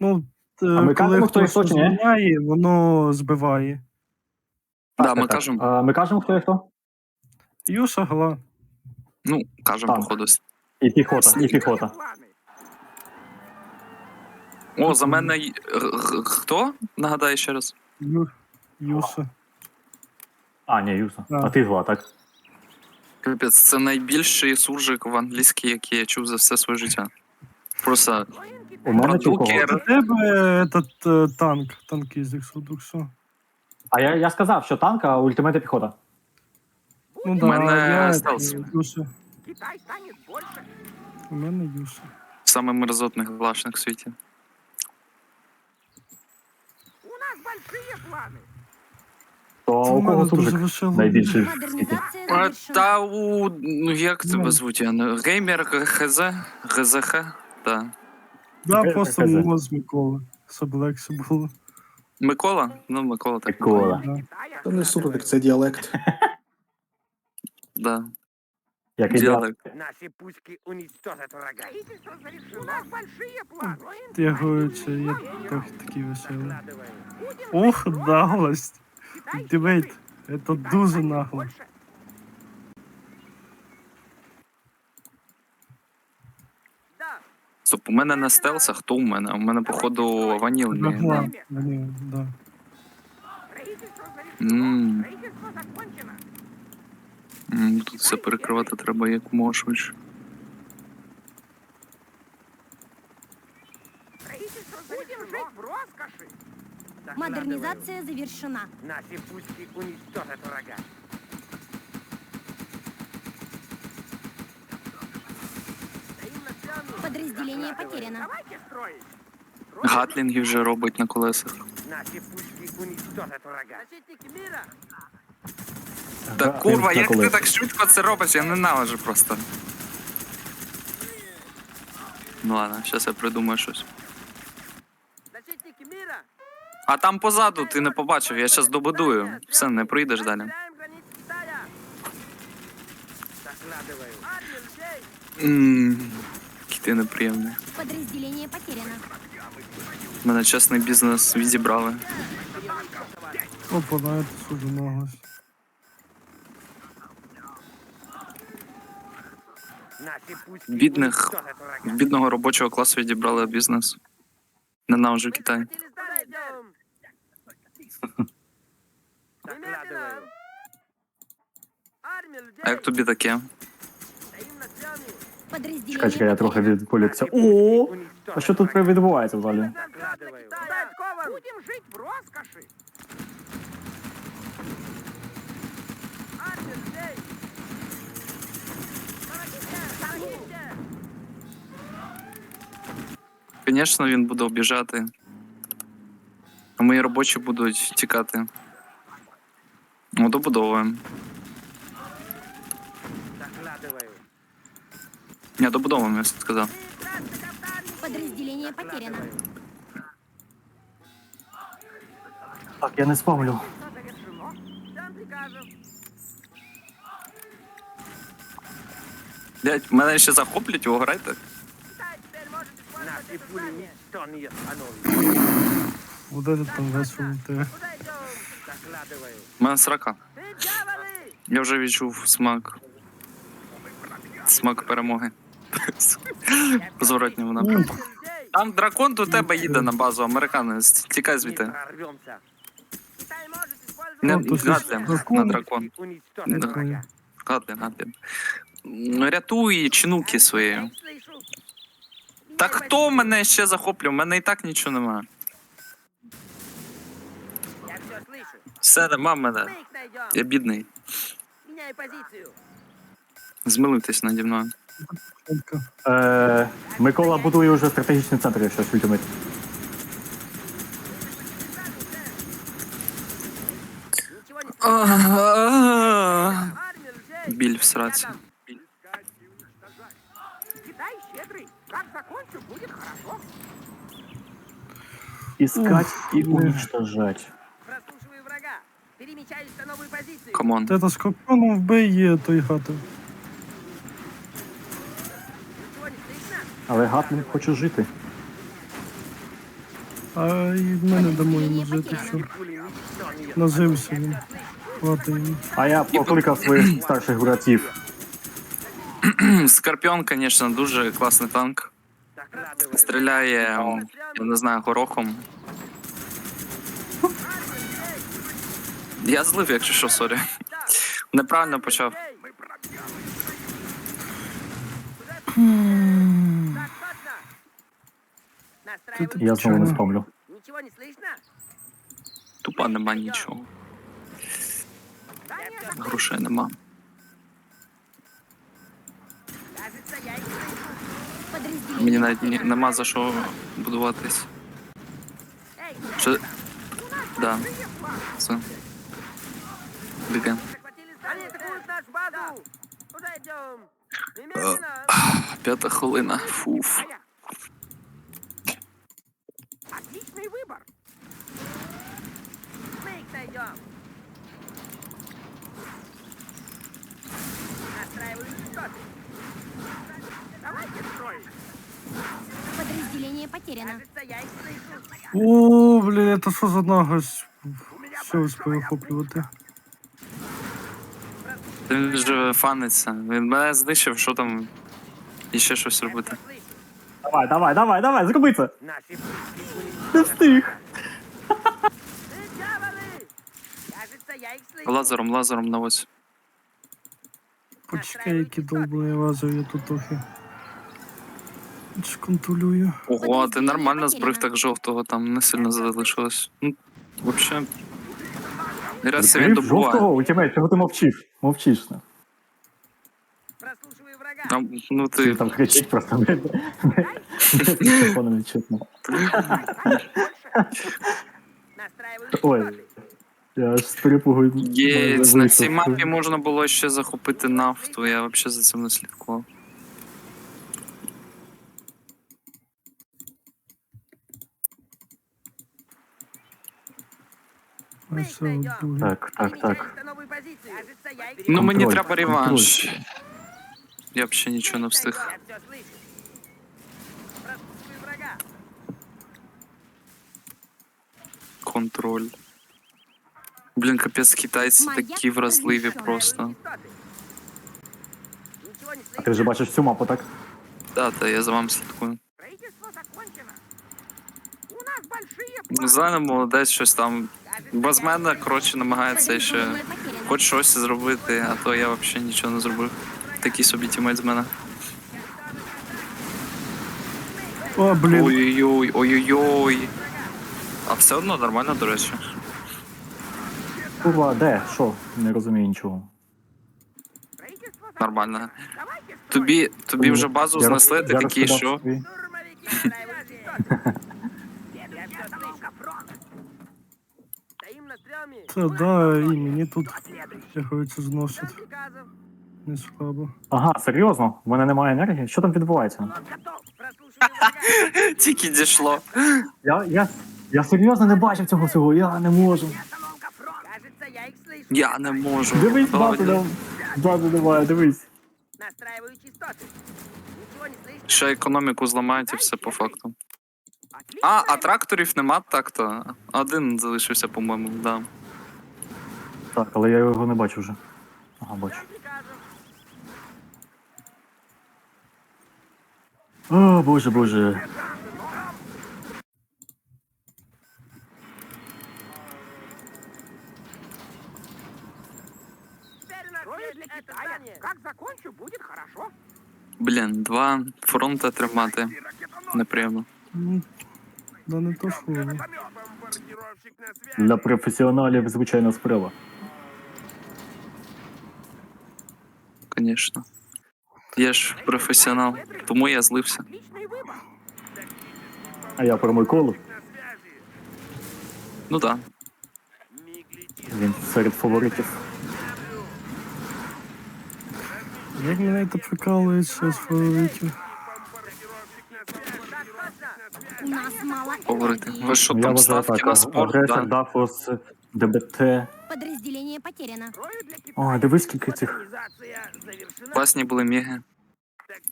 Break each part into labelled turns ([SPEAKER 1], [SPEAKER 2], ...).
[SPEAKER 1] Ну, т-
[SPEAKER 2] А ми
[SPEAKER 1] коли
[SPEAKER 2] кажемо, хто є
[SPEAKER 1] хтось
[SPEAKER 2] хто, чи ні?
[SPEAKER 1] воно збиває.
[SPEAKER 3] Да, ми кажемо.
[SPEAKER 2] А, Ми кажемо, хто є хто?
[SPEAKER 1] Юша гла.
[SPEAKER 3] Ну, кажемо,
[SPEAKER 2] Так.
[SPEAKER 3] походу.
[SPEAKER 2] І піхота, і піхота.
[SPEAKER 3] О, за мене й- г- г- хто? Нагадай ще раз.
[SPEAKER 1] Ю... Юша.
[SPEAKER 2] А, ні, Юса.
[SPEAKER 1] Так.
[SPEAKER 2] А ти гла, так?
[SPEAKER 3] Капець, це найбільший суржик в англійській, який я чув за все своє життя. Просто
[SPEAKER 2] У мене у?
[SPEAKER 3] Братуки.
[SPEAKER 1] У тебе этот е, танк, танкіст, якщо вдруг що.
[SPEAKER 2] А я, я сказав, що танк, а ультимейт піхота.
[SPEAKER 1] Ну
[SPEAKER 3] У
[SPEAKER 1] да,
[SPEAKER 3] мене
[SPEAKER 1] я
[SPEAKER 3] стелс.
[SPEAKER 1] е, Юша.
[SPEAKER 4] Китай станет больше.
[SPEAKER 1] У мене Юша.
[SPEAKER 3] саме мерзотний глашник в світі.
[SPEAKER 4] У нас большие планы.
[SPEAKER 2] То
[SPEAKER 1] Це в мене
[SPEAKER 2] кого
[SPEAKER 1] дуже
[SPEAKER 2] суржик
[SPEAKER 1] весело.
[SPEAKER 2] найбільший в світі?
[SPEAKER 5] Модернизация
[SPEAKER 3] А,
[SPEAKER 5] завершена.
[SPEAKER 3] та у. Ну як тебе
[SPEAKER 1] Ну.
[SPEAKER 3] звуть? Я не геймер ГХЗ? ГЗХ? Так.
[SPEAKER 1] Да, просто мова з Миколи. Щоб легше було.
[SPEAKER 3] Микола? Ну, Микола так.
[SPEAKER 2] Микола.
[SPEAKER 1] Да.
[SPEAKER 6] Це не суржик, це діалект.
[SPEAKER 3] Да.
[SPEAKER 2] Як і
[SPEAKER 3] Діалект.
[SPEAKER 4] Наши пушки уничтожат врага. У нас большие планы.
[SPEAKER 1] Я говорю, що я трохи такий веселий. Ох, наглость. Ультимейт. Це дуже нагло.
[SPEAKER 4] больше. Да,
[SPEAKER 3] Стоп, у мене не стелс, а хто у мене? У мене, походу, ванільний.
[SPEAKER 1] Гла. Вони, да.
[SPEAKER 3] М. М, Тут все перекривати треба швидше.
[SPEAKER 4] Строительство Будем жить в роскоши. Закладываю.
[SPEAKER 5] Модернизация завершена.
[SPEAKER 4] Наши пушки уничтожат врага.
[SPEAKER 5] Подразделение
[SPEAKER 4] Закладываю.
[SPEAKER 5] потеряно.
[SPEAKER 4] Давайте строить.
[SPEAKER 3] Гатлінги вже робить на колесах.
[SPEAKER 4] Наши пушки уничтожат врага. Защитники мира.
[SPEAKER 3] Та
[SPEAKER 2] Га-
[SPEAKER 3] курва,
[SPEAKER 2] на
[SPEAKER 3] як ти
[SPEAKER 2] колесі.
[SPEAKER 3] так швидко це робиш, я ненавиджу просто. Ну ладно, зараз я придумаю щось.
[SPEAKER 4] Защитники мира.
[SPEAKER 3] А там позаду ти не побачив, я зараз добудую. Все, не прийдеш далі.
[SPEAKER 4] Разделяем границы Китая. Закладываю. Армия людей.
[SPEAKER 3] Ммм, який ти неприємний.
[SPEAKER 5] Подразделение потеряно.
[SPEAKER 3] Мене чесний бізнес відібрали.
[SPEAKER 1] Опа, на це сюди наглость.
[SPEAKER 3] Бідних, в бідного робочого класу відібрали бізнес. Ненавиджу Китай.
[SPEAKER 4] Закладываю. Армия людей.
[SPEAKER 3] А як тобі таке?
[SPEAKER 2] Чекай, чекай, я трохи відволікся. О! А що тут відбувається взагалі?
[SPEAKER 4] Будем жить в роскоши.
[SPEAKER 3] Звісно, він буде обіжати. А мої робочі будуть тікати. Ну, добудовуємо. Ні, добудовуємо, я сказав.
[SPEAKER 4] Красный каптан.
[SPEAKER 5] Подразделение потеряно.
[SPEAKER 2] Так, я не спавлю.
[SPEAKER 4] Что завершено? Всем прикажем.
[SPEAKER 3] Блять, мене ще захоплять, його грайте.
[SPEAKER 4] Китай теперь может использовать Наши пули уничтоженные остановлены.
[SPEAKER 1] Буде там весело в тебе.
[SPEAKER 4] Куда идем? Закладываю.
[SPEAKER 3] У мене срака.
[SPEAKER 4] Ты дьяволы!
[SPEAKER 3] Я вже відчув смак. Смак перемоги. В зворотньому напрямку.
[SPEAKER 4] Людей!
[SPEAKER 3] Там дракон до тебе їде на базу, американець. Тікай
[SPEAKER 4] Не
[SPEAKER 3] звідти.
[SPEAKER 4] прорвемся. Китай может использовать...
[SPEAKER 3] Не
[SPEAKER 1] Ну, то есть
[SPEAKER 3] Гатлін,
[SPEAKER 1] дракон-
[SPEAKER 3] на дракон.
[SPEAKER 4] Уничтожить
[SPEAKER 3] Да.
[SPEAKER 4] врага.
[SPEAKER 3] Гатлін, Гатлін. Ну, Рятуй чинуки свої.
[SPEAKER 4] Я слышу.
[SPEAKER 3] Так хто мене ще захоплює? У мене і так нічого немає.
[SPEAKER 4] Я все слышу.
[SPEAKER 3] Все, нема мене.
[SPEAKER 4] Мы их найдем.
[SPEAKER 3] Я бідний.
[SPEAKER 4] Меняй позицию.
[SPEAKER 3] Змилуйтесь наді мною.
[SPEAKER 1] Тільки.
[SPEAKER 2] Е, Микола будує вже стратегічний центр, якщо щось ультимейт.
[SPEAKER 4] Ничего не
[SPEAKER 3] Армія
[SPEAKER 4] Армия людей.
[SPEAKER 3] Біль в сраці.
[SPEAKER 4] Рядом. Китай щедрый. Как закончу, будет хорошо.
[SPEAKER 2] Іскать і
[SPEAKER 1] Ух,
[SPEAKER 2] уничтожать.
[SPEAKER 4] Прослушиваю врага. Перемечаюсь на новую позицию.
[SPEAKER 3] Камон.
[SPEAKER 1] Та скорпіоном вбий той гати.
[SPEAKER 2] Але Гатлін хоче жити.
[SPEAKER 1] А і в мене дамо йому жити, що нажився він. Хватить.
[SPEAKER 2] А я покликав своїх старших братів.
[SPEAKER 3] Скорпіон, звісно, дуже класний танк. Стріляє, я не знаю, горохом. Я злив, якщо що, сорі. Неправильно почав.
[SPEAKER 5] Настраиваю.
[SPEAKER 2] Я знову не
[SPEAKER 1] Чого?
[SPEAKER 2] спомню.
[SPEAKER 4] Ничего не слышно?
[SPEAKER 3] Тупо нема нічого. Грошей нема.
[SPEAKER 4] Кажется, я их слышу.
[SPEAKER 5] Подразделение
[SPEAKER 3] Мені навіть ні-
[SPEAKER 5] потеряно.
[SPEAKER 3] нема за що будуватись.
[SPEAKER 4] Эй,
[SPEAKER 3] Що... Да. Все. Бігаємо.
[SPEAKER 4] захватили Они атакуют нашу базу! Куда идем?
[SPEAKER 3] Э,
[SPEAKER 4] Немедленно!
[SPEAKER 3] П'ята хвилина. Фуф.
[SPEAKER 4] Мы их найдем! Настраиваю частоты. Давайте строить!
[SPEAKER 5] Подразделение потеряно.
[SPEAKER 4] Кажется, я их слышу.
[SPEAKER 1] О, блін, це що за нагость? Все успів вихоплювати.
[SPEAKER 3] Він вже фаниться. Він мене знищив, що там і ще щось робити.
[SPEAKER 4] Всё слышу.
[SPEAKER 2] Давай, давай, давай, давай, зроби це!
[SPEAKER 4] Наши птички
[SPEAKER 2] Не встиг!
[SPEAKER 3] Лазером, лазером на ось.
[SPEAKER 1] Почекай, які долбані лазер, тут трохи. Шконтролюю.
[SPEAKER 3] Ого, а ти нормально збрив так жовтого, там не сильно залишилось. Ну, вообще. Раз він добуває.
[SPEAKER 2] жовтого ультимейт, чого ти мовчиш? Мовчиш. ну.
[SPEAKER 4] Прослушиваю врага.
[SPEAKER 3] А, ну
[SPEAKER 2] Він
[SPEAKER 3] ти.
[SPEAKER 2] там кричить просто. не- не- не чутно.
[SPEAKER 4] Настраиваю
[SPEAKER 2] Ой. Я аж з.
[SPEAKER 3] Єць, на цій мапі можна було ще захопити нафту, я взагалі за цим не слідкував.
[SPEAKER 1] Другий.
[SPEAKER 2] Так, так, так.
[SPEAKER 3] Ну мені
[SPEAKER 2] Контроль,
[SPEAKER 3] треба реванш. Я взагалі нічого не встиг. Контроль. Блін, капець, китайці
[SPEAKER 5] Моя
[SPEAKER 3] такі вразливі
[SPEAKER 5] позиція.
[SPEAKER 3] просто.
[SPEAKER 4] Частоты. Ничего не
[SPEAKER 2] А ти вже
[SPEAKER 4] слышно.
[SPEAKER 2] бачиш всю мапу, так?
[SPEAKER 3] Да, та я за вами слідкую.
[SPEAKER 4] Строительство закончено. У нас большие
[SPEAKER 3] Ну,
[SPEAKER 4] планы.
[SPEAKER 3] Зелена молодець, щось там.
[SPEAKER 4] Кажется,
[SPEAKER 3] Без
[SPEAKER 4] я
[SPEAKER 3] мене,
[SPEAKER 4] их слышу.
[SPEAKER 3] коротше, намагається ще
[SPEAKER 5] Подразделение потеряно.
[SPEAKER 3] хоч щось зробити, а то я взагалі нічого не зробив. Такий собі тімейт з мене.
[SPEAKER 1] О, блін.
[SPEAKER 3] Ой-ой-ой, ой-ой-ой. А все одно нормально, до речі.
[SPEAKER 2] Курва, де? Що? Не розумію нічого.
[SPEAKER 4] Строительство
[SPEAKER 3] Нормально.
[SPEAKER 4] закончено. Давайте строить.
[SPEAKER 3] Тобі, тобі вже базу
[SPEAKER 2] Я
[SPEAKER 3] знесли,
[SPEAKER 2] роз-
[SPEAKER 3] ти
[SPEAKER 2] я
[SPEAKER 3] такий,
[SPEAKER 2] розкидав
[SPEAKER 3] що?
[SPEAKER 2] свої.
[SPEAKER 4] Штурмовики настраивают частоты. Я все слышу. Стоим на стрёме.
[SPEAKER 1] Та да, і мені тут, як говориться,
[SPEAKER 4] Ждем
[SPEAKER 1] зносять.
[SPEAKER 4] приказов.
[SPEAKER 1] Не слабо.
[SPEAKER 2] Ага, серйозно? У мене немає енергії? Що там відбувається?
[SPEAKER 4] Флот готов. Прослушиваю врага.
[SPEAKER 3] Тільки дійшло.
[SPEAKER 2] Я, я, я серйозно не бачив цього всього, я не можу.
[SPEAKER 4] Соломка фронт. Кажется, я их слышу.
[SPEAKER 3] Я не можу.
[SPEAKER 2] Дивись, базу,
[SPEAKER 3] Володя.
[SPEAKER 2] дав- базу немає, дивись.
[SPEAKER 4] Настраиваю частоты. Ничего не слышно.
[SPEAKER 3] Ще економіку зламають і все по факту.
[SPEAKER 4] Отлично.
[SPEAKER 3] А, а тракторів нема так-то. Один залишився, по-моєму, да.
[SPEAKER 2] Так, але я його не бачу вже. Ага, бачу.
[SPEAKER 4] Ждем приказов.
[SPEAKER 2] О, боже, боже.
[SPEAKER 4] Теперь у нас есть это здание. Как закончу, будет хорошо.
[SPEAKER 3] Блін, два фронта тримати. Неприємно.
[SPEAKER 1] Ну, да не то слово.
[SPEAKER 2] Для професіоналів звичайна справа.
[SPEAKER 3] Звісно. Я ж професіонал, тому я злився.
[SPEAKER 4] Отличный выбор.
[SPEAKER 2] А я про Миколу.
[SPEAKER 3] Ну так. Да.
[SPEAKER 2] Він серед фаворитів.
[SPEAKER 1] Як мене це прикалується з фаворитів.
[SPEAKER 5] У нас мало
[SPEAKER 3] Говорити. Ви що
[SPEAKER 2] Я
[SPEAKER 3] там
[SPEAKER 2] вважаю
[SPEAKER 3] ставки
[SPEAKER 2] так,
[SPEAKER 3] на спорт?
[SPEAKER 2] агресор,
[SPEAKER 3] Да?
[SPEAKER 2] Дафос, ДБТ.
[SPEAKER 5] Подразделение потеряно.
[SPEAKER 2] О, дивись, скільки цих.
[SPEAKER 3] Класні були міги.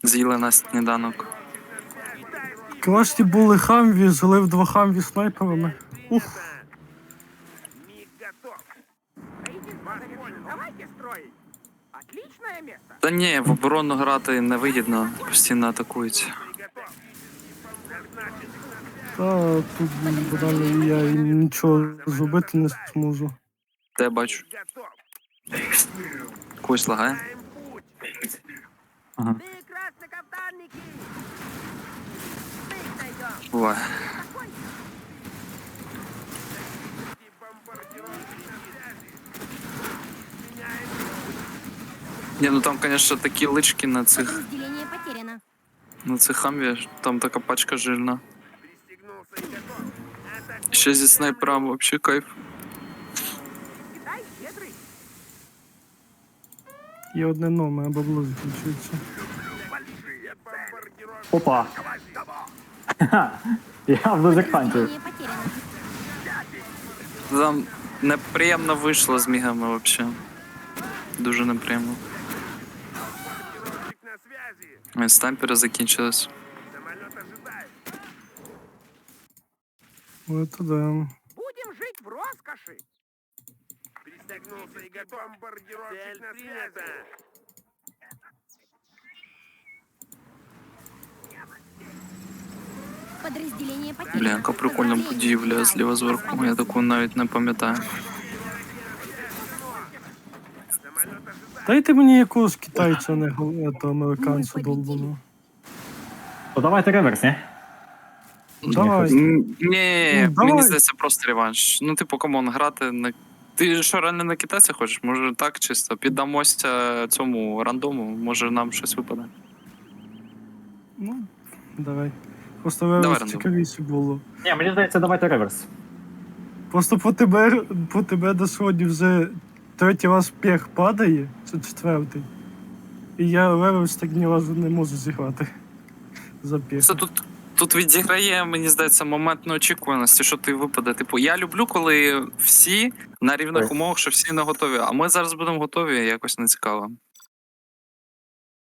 [SPEAKER 3] З'їли на сніданок.
[SPEAKER 1] Класні були хамві, жили в два хамві снайперами. Ух,
[SPEAKER 4] Миг готов. Вас понял. Давайте строить. Отличное место.
[SPEAKER 3] Та ні, в оборону грати невигідно, постійно атакують.
[SPEAKER 1] Та тут банально я і нічого зробити не зможу.
[SPEAKER 3] Де бачу,
[SPEAKER 4] Готов.
[SPEAKER 3] когось лагає.
[SPEAKER 2] Ага.
[SPEAKER 3] Буває.
[SPEAKER 4] И бомбардировки на связи. Меняем
[SPEAKER 3] Ні, ну там, звісно, такі лички на цих, на цих хамві, там така пачка жирна. Ще зі снайпером вообще кайф.
[SPEAKER 1] Є одне но, мене бабло закінчується.
[SPEAKER 2] Опа. Ха-ха. Я в музиканті.
[SPEAKER 5] Подразделение потеряно.
[SPEAKER 3] Там неприємно вийшло з мігами вообще. Дуже неприємно.
[SPEAKER 4] Бомбардировщик на связи.
[SPEAKER 3] Ой, Снайпери закінчились.
[SPEAKER 4] Самолет ожидает.
[SPEAKER 1] От да.
[SPEAKER 4] Будем жить в роскоши. Пристегнулся и готов. Бомбардировщик на связи.
[SPEAKER 5] Подразделение потеряно.
[SPEAKER 3] Бля, яка прикольна будівля зліва зверху. Я таку навіть не пам'ятаю.
[SPEAKER 1] Дайте мені якогось китайця, а не гол- ето, американця долбаного.
[SPEAKER 2] То давайте реверс, ні?
[SPEAKER 1] Давай.
[SPEAKER 3] М, Ні,
[SPEAKER 1] Ну, давай.
[SPEAKER 3] мені здається, просто реванш. Ну, типу, камон, грати на. Ти що, реально на китайця хочеш? Може так чисто? Піддамося цьому рандому, може нам щось випаде.
[SPEAKER 1] Ну, давай. Просто
[SPEAKER 3] Давай,
[SPEAKER 1] виявилось
[SPEAKER 3] рандом.
[SPEAKER 1] цікавіше було.
[SPEAKER 2] Ні, мені здається, давайте реверс.
[SPEAKER 1] Просто по тебе, по тебе до сьогодні вже третій раз пех падає, це четвертий. І я Левелс так ні разу не можу зіграти. За пех.
[SPEAKER 3] Це тут, тут відіграє, мені здається, момент неочікуваності, що ти випаде. Типу, я люблю, коли всі на рівних умовах, що всі не готові. А ми зараз будемо готові, якось не цікаво.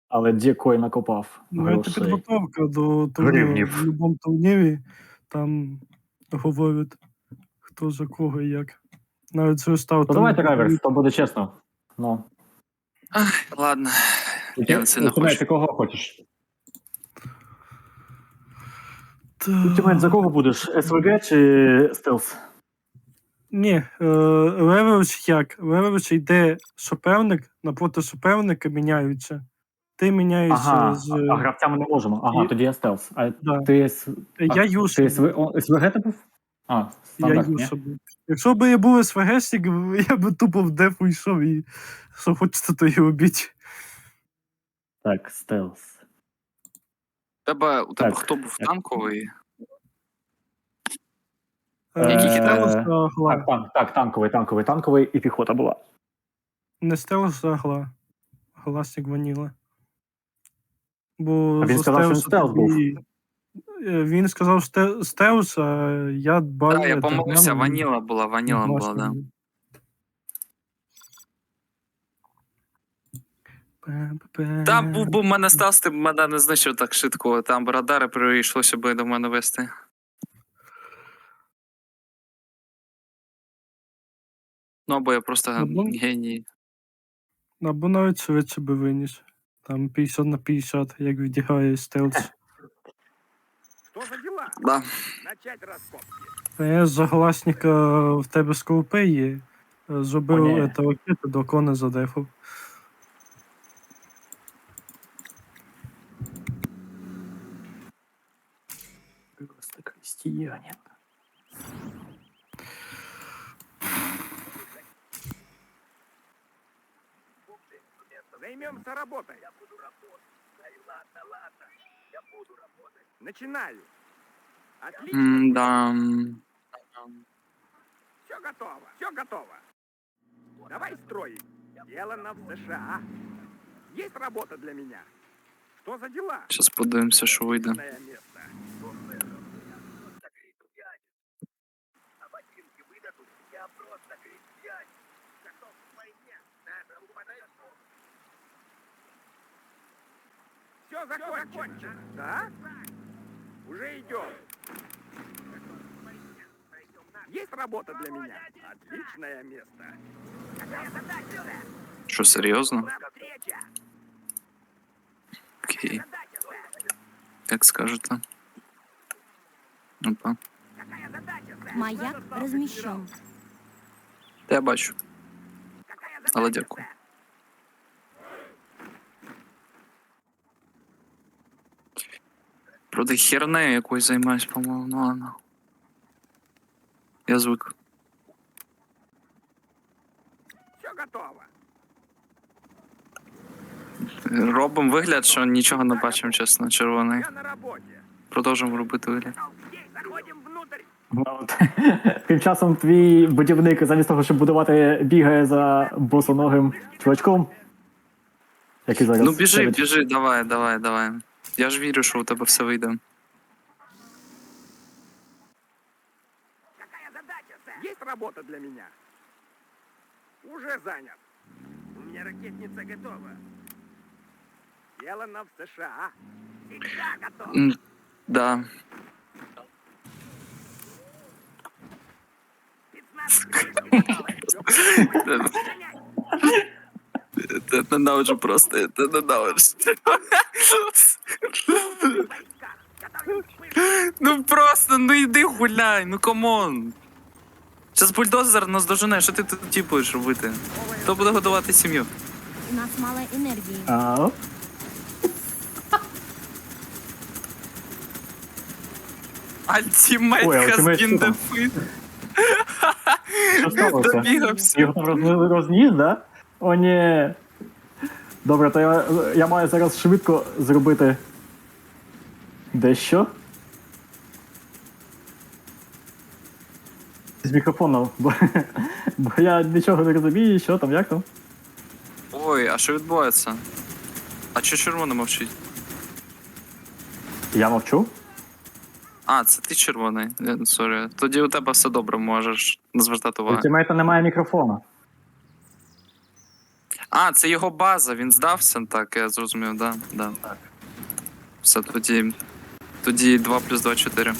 [SPEAKER 2] Але дікой накопав.
[SPEAKER 1] Ну, це
[SPEAKER 2] грошей.
[SPEAKER 1] підготовка до турніру.
[SPEAKER 2] Гривнів.
[SPEAKER 1] В будь-якому турнірі там говорять, хто за кого і як. Навіть це став
[SPEAKER 2] То давайте реверс, то буде чесно. Ну.
[SPEAKER 3] Ладно.
[SPEAKER 2] І
[SPEAKER 3] Я не сильно
[SPEAKER 2] Тимець,
[SPEAKER 3] хочу.
[SPEAKER 2] ти кого хочеш? Тимець, за кого будеш? СВГ чи стелс?
[SPEAKER 1] Ні, е, як? Левелич йде суперник, напроти суперника міняються. Ти міняєшся
[SPEAKER 2] Ага,
[SPEAKER 1] з.
[SPEAKER 2] а гравцями не можемо. Ага,
[SPEAKER 1] І-
[SPEAKER 2] тоді я стелс. А
[SPEAKER 1] Да.
[SPEAKER 2] ти, С-
[SPEAKER 1] Я
[SPEAKER 2] а,
[SPEAKER 1] Юша.
[SPEAKER 2] ти СВ... о, СВГ ти був? А,
[SPEAKER 1] Я
[SPEAKER 2] ні?
[SPEAKER 1] Юша. Якщо б я був СВГшник, я б тупо в дефу йшов і що хочете, то і робіть.
[SPEAKER 2] Так, стелс.
[SPEAKER 3] У тебе, у тебе
[SPEAKER 2] Так.
[SPEAKER 3] хто був танковий?
[SPEAKER 1] Е,
[SPEAKER 3] Які кидали?
[SPEAKER 1] гла.
[SPEAKER 2] Так, танк, так, танковий, танковий, танковий і піхота була.
[SPEAKER 1] Не стелс за гла. Гласник ваніла. Бо
[SPEAKER 2] А він
[SPEAKER 1] за
[SPEAKER 2] сказав, що він стелс був.
[SPEAKER 1] тобі- Е, Він сказав сте- стелс, а я дбав.
[SPEAKER 3] Так, я помилився, ваніла була, ваніла була, да. Там був би в мене стас, ти б мене не знищив так швидко. Там б радари прийшлося би до мене вести. Ну, або я просто
[SPEAKER 1] Ну,
[SPEAKER 3] геній.
[SPEAKER 1] Або навіть швидше би виніс. Там 50 на 50, як відіграє стелс.
[SPEAKER 4] Что за дела?
[SPEAKER 3] Да.
[SPEAKER 4] Начать раскопки.
[SPEAKER 1] Я за гласника в тебе скоупи є. Е, Зробив
[SPEAKER 2] О, ні.
[SPEAKER 1] это ракети до кона задефав.
[SPEAKER 2] Просто крестьяне.
[SPEAKER 4] Займемся работой. Я буду работать. ладно, ладно. Я буду работать. Начинали. Отлично.
[SPEAKER 3] М-да.
[SPEAKER 4] Все готово. Все готово. Давай строим. Сделано в США. Есть работа для меня. Что за дела?
[SPEAKER 3] Зараз подивимося, що вийде.
[SPEAKER 4] Отличное место. Все закончено. Да? Уже идем. Есть работа для меня? Отличное место. Какая задача?
[SPEAKER 3] Що, серйозно?
[SPEAKER 4] Встреча.
[SPEAKER 3] Окей. Як скажете. Опа.
[SPEAKER 4] Какая задача?
[SPEAKER 5] Маяк размещен.
[SPEAKER 3] Та я бачу. Але дякую. Проти хернею якоюсь займаюсь, по-моєму, ну ладно. Я звик.
[SPEAKER 4] Все готово.
[SPEAKER 3] Робимо вигляд, що нічого не бачимо, чесно, червоний.
[SPEAKER 4] Я на работе.
[SPEAKER 3] Продовжуємо робити вигляд.
[SPEAKER 4] Внутрь.
[SPEAKER 2] Ну, от, Тим часом твій будівник замість того, щоб будувати, бігає за босоногим чувачком. Який зараз.
[SPEAKER 3] Ну біжи,
[SPEAKER 2] ставить-
[SPEAKER 3] біжи, давай, давай, давай. Я ж вірю, що у тебе все вийде.
[SPEAKER 4] Какая задача, сэр? Есть работа для меня? Уже занят. У меня ракетница готова. Сделано в США. Всегда готов.
[SPEAKER 3] М, Да.
[SPEAKER 4] 15
[SPEAKER 3] Це ненавиджу просто, це ненавиджу. Ну просто, ну йди гуляй, ну камон. Зараз бульдозер нас дожене, що ти тут ті будеш робити? Хто буде годувати сім'ю?
[SPEAKER 5] У нас мало энергии.
[SPEAKER 2] А,
[SPEAKER 3] Ультимейт
[SPEAKER 2] Ой,
[SPEAKER 3] has been
[SPEAKER 2] що там?
[SPEAKER 3] defeated.
[SPEAKER 2] сталося?
[SPEAKER 3] Добігався.
[SPEAKER 2] Його там роз- розніс, да? О, ні. Добре, то я, я маю зараз швидко зробити дещо. З мікрофоном, бо, бо я нічого не розумію, що там, як там.
[SPEAKER 3] Ой, а що відбувається? А чого червоно мовчить?
[SPEAKER 2] Я мовчу.
[SPEAKER 3] А, це ти червоний. Е, Сорі. Тоді у тебе все добре, можеш не звертати
[SPEAKER 2] У
[SPEAKER 3] увагу.
[SPEAKER 2] тімейта немає мікрофона.
[SPEAKER 3] А, це його база, він здався, так, я зрозумів, да, да.
[SPEAKER 2] Так.
[SPEAKER 3] Все, тоді. Тоді 2 плюс 2 4.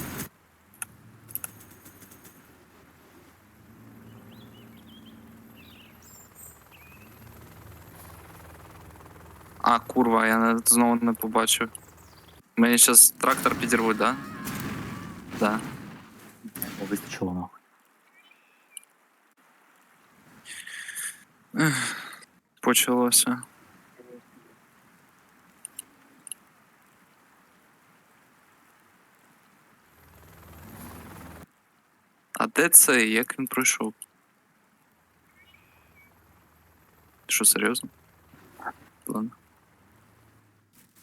[SPEAKER 3] А, курва, я не- знову не побачив. Мені зараз трактор підірвуть, да? Да.
[SPEAKER 2] Не вистачило нахуй.
[SPEAKER 3] Почалося. А де це? Як він пройшов? Ти Що, серйозно? Ладно.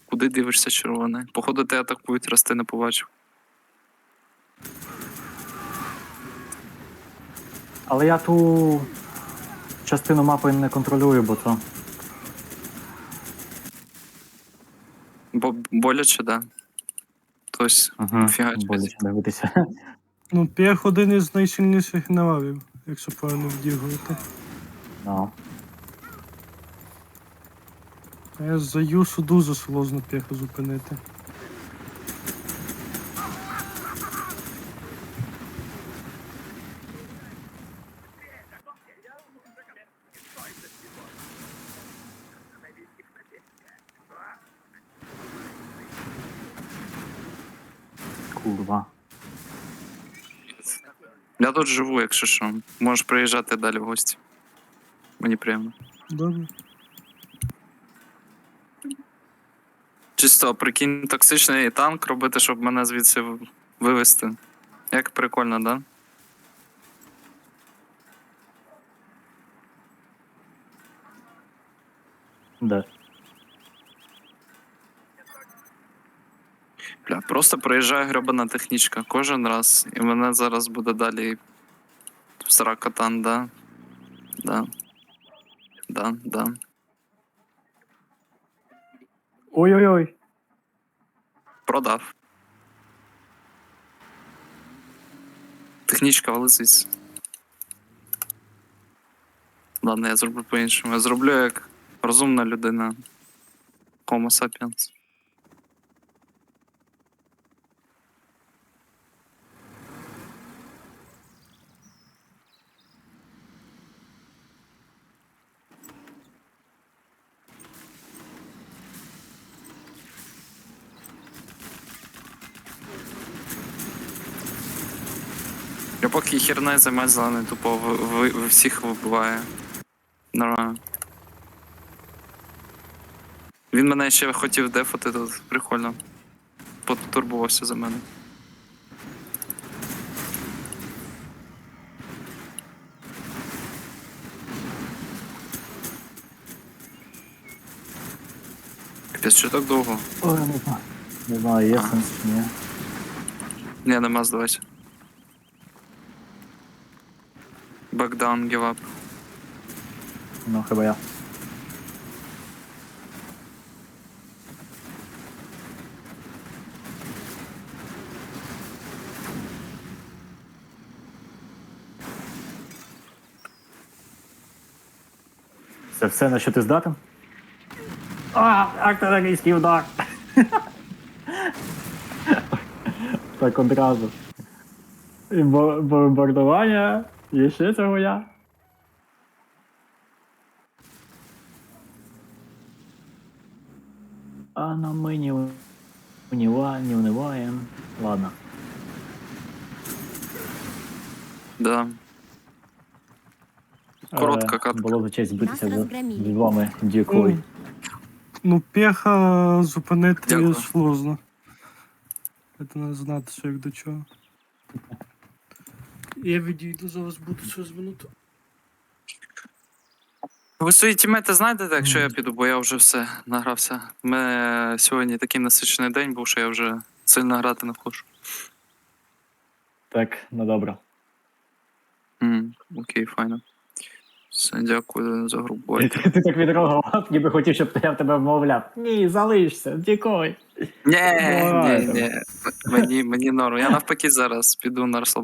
[SPEAKER 3] Куди дивишся, червоне? Походу, те атакують, раз ти не побачив.
[SPEAKER 2] Але я ту частину мапи не контролюю, бо то.
[SPEAKER 3] Бо боляче, да. Хтось
[SPEAKER 2] Угу.
[SPEAKER 3] фігачить.
[SPEAKER 2] Боляче дивитися.
[SPEAKER 1] Ну, п'ях один із найсильніших генералів, якщо правильно вдігувати.
[SPEAKER 2] Ну.
[SPEAKER 1] А я за Юшу дуже сложно п'яха зупинити.
[SPEAKER 2] Курва.
[SPEAKER 3] Я тут живу, якщо що. Можеш приїжджати далі в гості. Мені приємно.
[SPEAKER 1] Добре.
[SPEAKER 3] Чисто прикинь, токсичний танк робити, щоб мене звідси вивезти. Як прикольно, да?
[SPEAKER 2] Де?
[SPEAKER 3] Бля, просто проїжджає гребана технічка кожен раз, і мене зараз буде далі в сракатан, да? Да. Да, да.
[SPEAKER 2] Ой-ой-ой.
[SPEAKER 3] Продав. Технічка вилазить. Ладно, я зроблю по-іншому. Я зроблю як розумна людина. Homo sapiens. Я поки херною займаюсь зелений, тупо в, в, в всіх вибиває. Нормально. Він мене ще хотів дефати тут, прикольно. Потурбувався за мене. Капець, що так довго?
[SPEAKER 2] Ой, не знаю. Не знаю, є сенс чи ні.
[SPEAKER 3] Ні, нема здавайся. Give up.
[SPEAKER 2] Ну, хіба я. Це все, на що ти здатен? А, артилерійський удар! так одразу. І бо- бомбардування, і ще. А на ми не уніва, не униваємо. Ладно.
[SPEAKER 3] Да. Коротка
[SPEAKER 2] Е,
[SPEAKER 3] катка.
[SPEAKER 2] Було за честь битися
[SPEAKER 5] Нас
[SPEAKER 2] з,
[SPEAKER 5] розгромили.
[SPEAKER 2] з вами, дякую.
[SPEAKER 1] Ну, пеха зупинити
[SPEAKER 3] Дякую.
[SPEAKER 1] сложно. Це не знати, що як до чого. Я відійду, зараз буду через минуту.
[SPEAKER 3] Ви свої тімети знайдете, якщо я піду, бо я вже все награвся. У мене сьогодні такий насичений день був, що я вже сильно грати не хочу.
[SPEAKER 2] Так, ну добре.
[SPEAKER 3] М, Окей, файно. Все, дякую за гру.
[SPEAKER 2] Ти, ти, ти так відреагував, ніби хотів, щоб я в тебе вмовляв. Ні, залишся, дякуй.
[SPEAKER 3] Ні, ні, ні. Мені, мені норм. Я навпаки зараз піду на розслаблення.